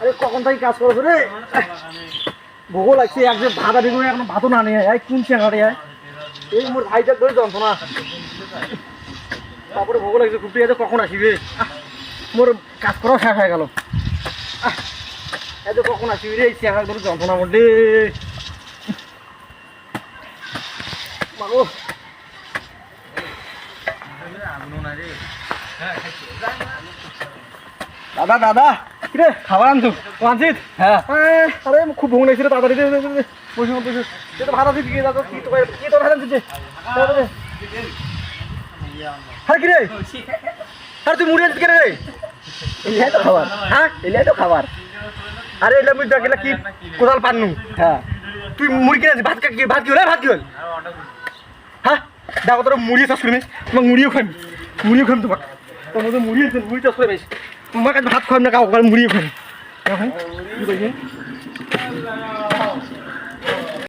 আরে কখন থেকে কাজ করছ রে? ভোগ লাগছে এক যে ভাত আদি এখন ভাতও না নিয়ে আয় কোন চেঙ্গারে আয় এই মোর ভাইটা ধরে যন্ত্রণা। তারপরে ভোগ লাগছে, খুব এতে কখন আসিবে? মোর কাজ করাও শেষ হয়ে গেল। এত কখন আসিবি রে, এই চেঙ্গা ধরে যন্ত্রণা মধ্যে মাগো দাদা দাদা। কিরে খাবার আনছো? আনছিস হ্যাঁ। আরে খুব ভোগ লাগছে রে তাড়াতাড়ি। বসে বসে সে তো ভাত আছে কি দাদা কি তো কি তো ভাত আনছিস হ্যাঁ কিরে? আরে তুই মুড়ি আনছিস কেন রে? এলাই তো খাবার। হ্যাঁ? এলাই তো খাবার। আরে এলা মুই ডাকিলা কি কোদাল পান্নু? হ্যাঁ। তুই মুড়ি কিনে ভাত কা- কি ভাত কি হল ভাত কি হল? হ্যাঁ? দেখো তোর মুড়ি চাষ করবি তোমাকে মুড়িও খাবি মুড়িও খাবি তোমাকে। তোর মধ্যে মুড়ি আছে মুড়ি চাষ করে বেশ তোমার কাছে ভাত খাওয়াম না কাউ মুড়িও খাবি এখন কি কইছে